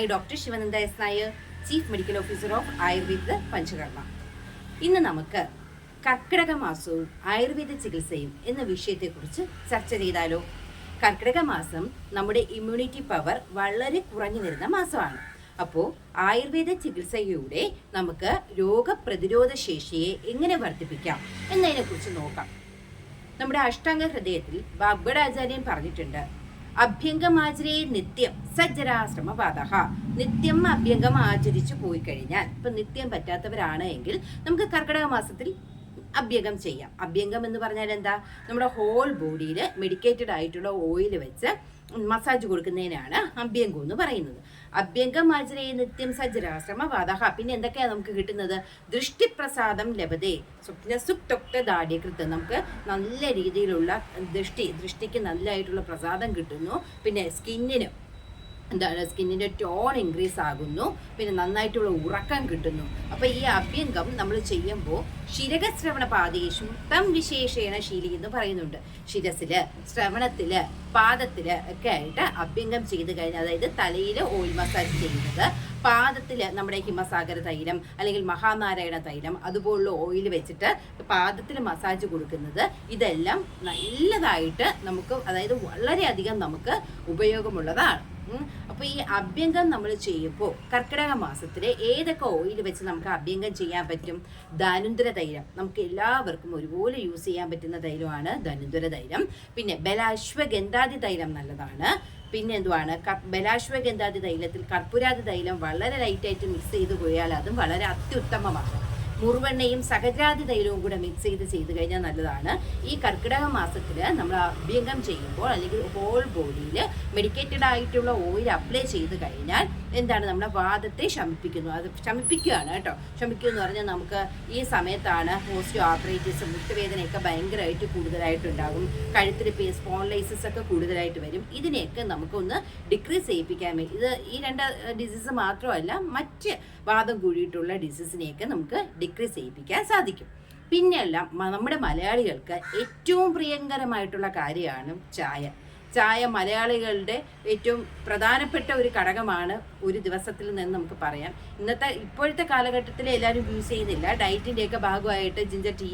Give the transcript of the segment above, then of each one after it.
I doctor Sivananda S Nair chief medical officer of Ayurveda Panchakarma. ഇന്ന് നമുക്ക് കർക്കിടക മാസവും ആയുർവേദ ചികിത്സയും എന്ന വിഷയത്തെക്കുറിച്ച് ചർച്ച ചെയ്താലോ? കർക്കിടക മാസം നമ്മുടെ ഇമ്മ്യൂണിറ്റി പവർ വളരെ കുറഞ്ഞു വരുന്ന മാസമാണ്. അപ്പോൾ ആയുർവേദ ചികിത്സയിലൂടെ നമുക്ക് രോഗപ്രതിരോധ ശേഷിയെ എങ്ങനെ വർദ്ധിപ്പിക്കാം എന്നതിനെക്കുറിച്ച് നോക്കാം. നമ്മുടെ അഷ്ടാംഗ ഹൃദയത്തിൽ ബാഗ്ബടാചാര്യൻ പറഞ്ഞിട്ടുണ്ട് അഭ്യംഗമാചരേ നിത്യം സജ്ജരാശ്രമപാത നിത്യം അഭ്യംഗം ആചരിച്ചു പോയി കഴിഞ്ഞാൽ ഇപ്പൊ നിത്യം പറ്റാത്തവരാണ് എങ്കിൽ നമുക്ക് കർക്കിടക മാസത്തിൽ അഭ്യംഗം ചെയ്യാം. അഭ്യംഗം എന്ന് പറഞ്ഞാൽ എന്താ? നമ്മുടെ ഹോൾ ബോഡിയിൽ മെഡിക്കേറ്റഡ് ആയിട്ടുള്ള ഓയിൽ വെച്ച് മസാജ് കൊടുക്കുന്നതിനാണ് അഭ്യംഗം എന്ന് പറയുന്നത്. അഭ്യംഗം ആചരേ നിത്യം സജ്ജരാശ്രമ വാദഹ. പിന്നെ എന്തൊക്കെയാണ് നമുക്ക് കിട്ടുന്നത്? ദൃഷ്ടിപ്രസാദം ലഭതേ. സ്വപ്ന നമുക്ക് നല്ല രീതിയിലുള്ള ദൃഷ്ടി ദൃഷ്ടിക്ക് നല്ലതായിട്ടുള്ള പ്രസാദം കിട്ടുന്നു. പിന്നെ സ്കിന്നിന് എന്താണ് സ്കിന്നിന്റെ ടോൺ ഇൻക്രീസ് ആകുന്നു പിന്നെ നന്നായിട്ടുള്ള ഉറക്കം കിട്ടുന്നു. അപ്പോൾ ഈ അഭ്യംഗം നമ്മൾ ചെയ്യുമ്പോൾ ശിരകശ്രവണ പാതയെ ശുദ്ധം വിശേഷേണ ശീലി എന്ന് പറയുന്നുണ്ട്. ശിരസിൽ ശ്രവണത്തിൽ പാദത്തിൽ ഒക്കെ ആയിട്ട് അഭ്യംഗം ചെയ്ത് കഴിഞ്ഞാൽ അതായത് തലയിൽ ഓയിൽ മസാജ് ചെയ്യുന്നത് പാദത്തിൽ നമ്മുടെ ഹിമസാഗര തൈലം അല്ലെങ്കിൽ മഹാനാരായണ തൈലം അതുപോലുള്ള ഓയിൽ വെച്ചിട്ട് പാദത്തിൽ മസാജ് കൊടുക്കുന്നത് ഇതെല്ലാം നല്ലതായിട്ട് നമുക്ക് അതായത് വളരെയധികം നമുക്ക് ഉപയോഗമുള്ളതാണ്. ഉം. അപ്പൊ ഈ അഭ്യംഗം നമ്മൾ ചെയ്യുമ്പോൾ കർക്കിടക മാസത്തിലെ ഏതൊക്കെ ഓയിൽ വെച്ച് നമുക്ക് അഭ്യംഗം ചെയ്യാൻ പറ്റും? ധനുന്തര തൈലം. നമുക്ക് എല്ലാവർക്കും ഒരുപോലെ യൂസ് ചെയ്യാൻ പറ്റുന്ന തൈലമാണ് ധനുന്തര തൈലം. പിന്നെ ബലാശ്വഗന്ധാതി തൈലം നല്ലതാണ്. പിന്നെ എന്തുവാണ്? ബലാശ്വഗന്ധാതി തൈലത്തിൽ കർപ്പുരാതി തൈലം വളരെ ലൈറ്റായിട്ട് മിക്സ് ചെയ്ത് പോയാൽ അതും വളരെ അത്യുത്തമമാണ്. മുറുവെണ്ണയും സഹജാതി തൈലവും കൂടെ മിക്സ് ചെയ്ത് ചെയ്ത് കഴിഞ്ഞാൽ നല്ലതാണ്. ഈ കർക്കിടക മാസത്തിൽ നമ്മൾ അഭ്യംഗം ചെയ്യുമ്പോൾ അല്ലെങ്കിൽ ഹോൾ ബോഡിയിൽ മെഡിക്കേറ്റഡ് ആയിട്ടുള്ള ഓയിൽ അപ്ലൈ ചെയ്ത് കഴിഞ്ഞാൽ എന്താണ് നമ്മുടെ വാദത്തെ ശമിപ്പിക്കുന്നു. അത് ശമിപ്പിക്കുകയാണ് കേട്ടോ. ശമിക്കുക എന്ന് പറഞ്ഞാൽ നമുക്ക് ഈ സമയത്താണ് ഹോസ്റ്റോ ആർത്രൈറ്റിസ് മുട്ടുവേദനയൊക്കെ ഭയങ്കരമായിട്ട് കൂടുതലായിട്ടുണ്ടാകും. കഴുത്തിൽ സ്പോൺലൈസിസ് ഒക്കെ കൂടുതലായിട്ട് വരും. ഇതിനെയൊക്കെ നമുക്കൊന്ന് ഡിക്രീസ് ചെയ്യിപ്പിക്കാൻ വേണ്ടി ഇത് ഈ രണ്ട് ഡിസീസ് മാത്രമല്ല മറ്റ് വാദം കൂടിയിട്ടുള്ള ഡിസീസിനെയൊക്കെ നമുക്ക് ഡിക്രീസ് ചെയ്യിപ്പിക്കാൻ സാധിക്കും. പിന്നെയല്ല നമ്മുടെ മലയാളികൾക്ക് ഏറ്റവും പ്രിയങ്കരമായിട്ടുള്ള കാര്യമാണ് ചായ. ചായ മലയാളികളുടെ ഏറ്റവും പ്രധാനപ്പെട്ട ഒരു ഘടകമാണ് ഒരു ദിവസത്തിൽ നിന്ന് നമുക്ക് പറയാം. ഇന്നത്തെ ഇപ്പോഴത്തെ കാലഘട്ടത്തിൽ എല്ലാവരും യൂസ് ചെയ്യുന്നില്ല. ഡയറ്റിന്റെയൊക്കെ ഭാഗമായിട്ട് ജിഞ്ചർ ടീ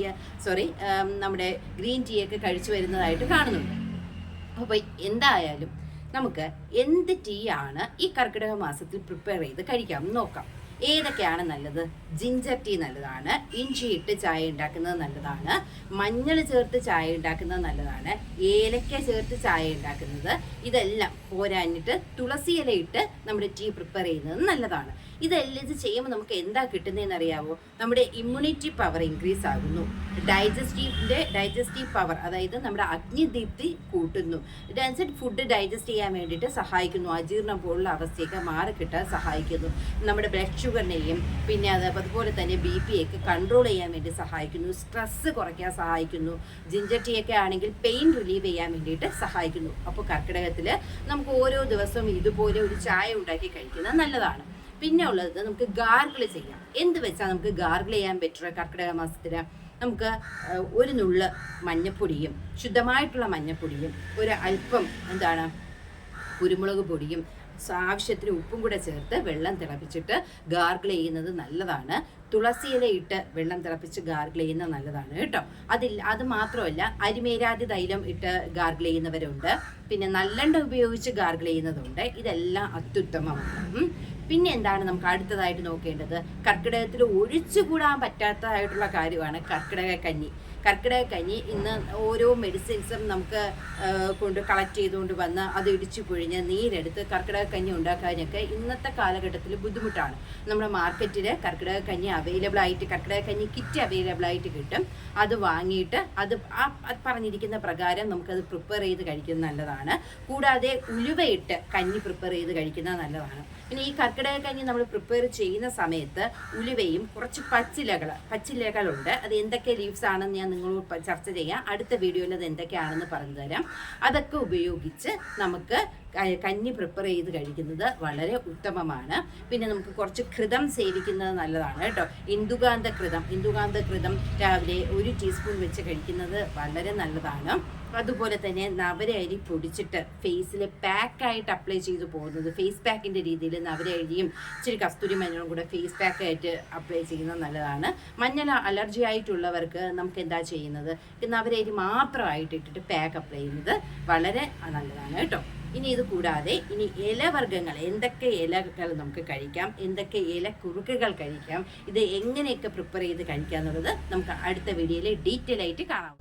സോറി നമ്മുടെ ഗ്രീൻ ടീ ഒക്കെ കഴിച്ചു വരുന്നതായിട്ട് കാണുന്നുണ്ട്. അപ്പോൾ എന്തായാലും നമുക്ക് എന്ത് ടീ ആണ് ഈ കർക്കിടക മാസത്തിൽ പ്രിപ്പയർ ചെയ്ത് കഴിക്കാം നോക്കാം. ഏതൊക്കെയാണ് നല്ലത്? ജിഞ്ചർ ടീ നല്ലതാണ്. ഇഞ്ചി ഇട്ട് ചായ ഉണ്ടാക്കുന്നത് നല്ലതാണ്. മഞ്ഞൾ ചേർത്ത് ചായ ഉണ്ടാക്കുന്നത് നല്ലതാണ്. ഏലക്ക ചേർത്ത് ചായ ഉണ്ടാക്കുന്നത്. ഇതെല്ലാം പോരാഞ്ഞിട്ട് തുളസി ഇല ഇട്ട് നമ്മുടെ ടീ പ്രിപ്പയർ ചെയ്യുന്നത് നല്ലതാണ്. ഇതെല്ലാം ഇത് ചെയ്യുമ്പോൾ നമുക്ക് എന്താ കിട്ടുന്നതെന്ന് അറിയാവോ? നമ്മുടെ ഇമ്മ്യൂണിറ്റി പവർ ഇൻക്രീസ് ആകുന്നു. ഡൈജസ്റ്റീവിന്റെ ഡൈജസ്റ്റീവ് പവർ അതായത് നമ്മുടെ അഗ്നിദീപ്തി കൂട്ടുന്നു. ഡാൻസഡ് ഫുഡ് ഡൈജസ്റ്റ് ചെയ്യാൻ വേണ്ടിയിട്ട് സഹായിക്കുന്നു. അജീർണം പോലുള്ള അവസ്ഥയൊക്കെ മാറി കിട്ടാൻ സഹായിക്കുന്നു. നമ്മുടെ ബ്ലഡ് ഷുഗറിനെയും പിന്നെ അത് അതുപോലെ തന്നെ ബി പി ഒക്കെ കൺട്രോൾ ചെയ്യാൻ വേണ്ടി സഹായിക്കുന്നു. സ്ട്രെസ്സ് കുറയ്ക്കാൻ സഹായിക്കുന്നു. ജിഞ്ചർ ടീ ഒക്കെ ആണെങ്കിൽ പെയിൻ റിലീവ് ചെയ്യാൻ വേണ്ടിയിട്ട് സഹായിക്കുന്നു. അപ്പോൾ കർക്കിടകത്തിൽ നമുക്ക് ഓരോ ദിവസവും ഇതുപോലെ ഒരു ചായ ഉണ്ടാക്കി കഴിക്കുന്നത് നല്ലതാണ്. പിന്നെ ഉള്ളത് നമുക്ക് ഗാർഗിൾ ചെയ്യാം. എന്ത് വെച്ചാൽ നമുക്ക് ഗാർഗിൾ ചെയ്യാൻ ബെറ്റർ കർക്കിടക മാസത്തിൽ നമുക്ക് ഒരു നുള്ള് മഞ്ഞപ്പൊടിയും ശുദ്ധമായിട്ടുള്ള മഞ്ഞപ്പൊടിയും ഒരു അല്പം എന്താണ് കുരുമുളക് പൊടിയും ആവശ്യത്തിന് ഉപ്പും കൂടെ ചേർത്ത് വെള്ളം തിളപ്പിച്ചിട്ട് ഗാർഗിൾ ചെയ്യുന്നത് നല്ലതാണ്. തുളസി ഇല ഇട്ട് വെള്ളം തിളപ്പിച്ച് ഗാർഗിൾ ചെയ്യുന്നത് നല്ലതാണ് കേട്ടോ. അതിൽ അത് മാത്രമല്ല അരിമേരാതി തൈലം ഇട്ട് ഗാർഗിൾ ചെയ്യുന്നവരുണ്ട്. പിന്നെ നല്ലെണ്ണ ഉപയോഗിച്ച് ഗാർഗിൾ ചെയ്യുന്നതുണ്ട്. ഇതെല്ലാം അത്യുത്തമമാണ്. പിന്നെ എന്താണ് നമുക്ക് അടുത്തതായിട്ട് നോക്കേണ്ടത്? കർക്കിടകത്തിൽ ഒഴിച്ചുകൂടാൻ പറ്റാത്തതായിട്ടുള്ള കാര്യമാണ് കർക്കിടക കഞ്ഞി കർക്കിടക കഞ്ഞി ഇന്ന് ഓരോ മെഡിസിൻസും നമുക്ക് കൊണ്ട് കളക്ട് ചെയ്തുകൊണ്ട് വന്ന് അത് ഇടിച്ചു പിഴിഞ്ഞ് നീരെടുത്ത് കർക്കിടക കഞ്ഞി ഉണ്ടാക്കാനൊക്കെ ഇന്നത്തെ കാലഘട്ടത്തിൽ ബുദ്ധിമുട്ടാണ്. നമ്മുടെ മാർക്കറ്റിൽ കർക്കിടക കഞ്ഞി അവൈലബിൾ ആയിട്ട് കർക്കിടക കഞ്ഞി കിറ്റ് അവൈലബിൾ ആയിട്ട് കിട്ടും. അത് വാങ്ങിയിട്ട് അത് ആ പറഞ്ഞിരിക്കുന്ന പ്രകാരം നമുക്കത് പ്രിപ്പയർ ചെയ്ത് കഴിക്കുന്നത് നല്ലതാണ്. കൂടാതെ ഉലുവയിട്ട് കഞ്ഞി പ്രിപ്പയർ ചെയ്ത് കഴിക്കുന്നത് നല്ലതാണ്. പിന്നെ ഈ കർക്കിടക കഞ്ഞി നമ്മൾ പ്രിപ്പയർ ചെയ്യുന്ന സമയത്ത് ഉലുവയും കുറച്ച് പച്ചിലകൾ പച്ചിലകളുണ്ട്. അത് എന്തൊക്കെ ലീവ്സ് ആണെന്ന് ഞാൻ നിങ്ങളോട് ചർച്ച ചെയ്യാം. അടുത്ത വീഡിയോയിൽ അത് എന്തൊക്കെയാണെന്ന് പറഞ്ഞു തരാം അതൊക്കെ ഉപയോഗിച്ച് നമുക്ക് കഞ്ഞി പ്രിപ്പയർ ചെയ്ത് കഴിക്കുന്നത് വളരെ ഉത്തമമാണ്. പിന്നെ നമുക്ക് കുറച്ച് ഘൃതം സേവിക്കുന്നത് നല്ലതാണ് കേട്ടോ. ഇന്ദുകാന്ത ഘൃതം ഇന്ദുകാന്ത ഘൃതം രാവിലെ ഒരു ടീസ്പൂൺ വെച്ച് കഴിക്കുന്നത് വളരെ നല്ലതാണ്. അതുപോലെ തന്നെ നവര അരി പൊടിച്ചിട്ട് ഫേസിൽ പാക്കായിട്ട് അപ്ലൈ ചെയ്ത് പോകുന്നത്. ഫേസ് പാക്കിന്റെ രീതിയിൽ നവര അരിയും ഇച്ചിരി കസ്തൂരി മഞ്ഞളും കൂടെ ഫേസ് പാക്കായിട്ട് അപ്ലൈ ചെയ്യുന്നത് നല്ലതാണ്. മഞ്ഞൾ അലർജി ആയിട്ടുള്ളവർക്ക് നമുക്ക് എന്താ ചെയ്യുന്നത്? നവര അരി മാത്രമായിട്ട് ഇട്ടിട്ട് പാക്ക് അപ്ലൈ ചെയ്യുന്നത് വളരെ നല്ലതാണ് കേട്ടോ. ഇനി ഇത് കൂടാതെ ഇനി ഇലവർഗങ്ങൾ എന്തൊക്കെ ഇലകൾ നമുക്ക് കഴിക്കാം എന്തൊക്കെ ഇല കുറുക്കുകൾ കഴിക്കാം ഇത് എങ്ങനെയൊക്കെ പ്രിപ്പയർ ചെയ്ത് കഴിക്കാം എന്നുള്ളത് നമുക്ക് അടുത്ത വീഡിയോയിൽ ഡീറ്റെയിൽ ആയിട്ട് കാണാം.